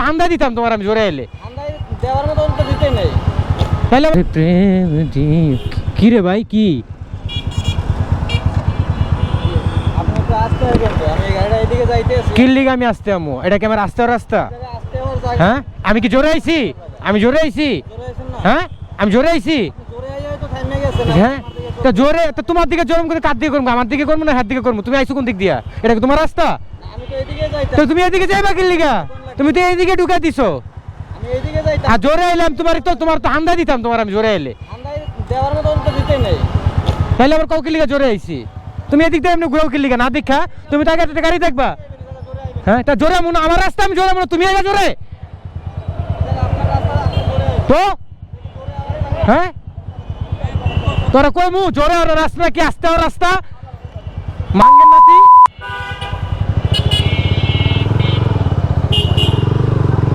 হান্দা দিতাম তোমার আমি জোরে এলে। দেওয়ার মতো তো দিতেই নেই। তাহলে প্রেম কি রে ভাই কি? তো কিল্লিগ আমি আসতে আমো এটা কি আমার রাস্তার রাস্তা? আসতে হ্যাঁ? আমি কি জোরে আইছি? আমি জোরে আইছি? জোরে আছেন না। হ্যাঁ? আমি জোরে আইছি? জোরে তো থামে গেছে না হ্যাঁ? তা জোরে তো তোমার দিকে জোরম করে কার দিকে করব আমার দিকে করব না হাত দিকে করব তুমি আইছো কোন দিক দিয়া? এটা কি তোমার রাস্তা? তো তো তুমি এদিকে যাইবা কিল্লিগা তুমি তো এইদিকে ঢুকা দিছো। আর জোরে এলাম তোমার তো তোমার তো হান্দা দিতাম তোমার আমি জোরে এলে তাহলে আবার কাউ কিল্লিগা জোরে আইছি। তুমি এদিক দিয়ে এমনি ঘুরাও কিল্লিগা না দেখা তুমি তাকে একটা গাড়ি দেখবা। হ্যাঁ তা জোরে মনে আমার রাস্তা আমি জোরে মনে তুমি আইবা জোরে। তো? হ্যাঁ? তোরা কই মু? জোরে আর রাস্তা কি আস্তে আর রাস্তা? মাঙ্গের না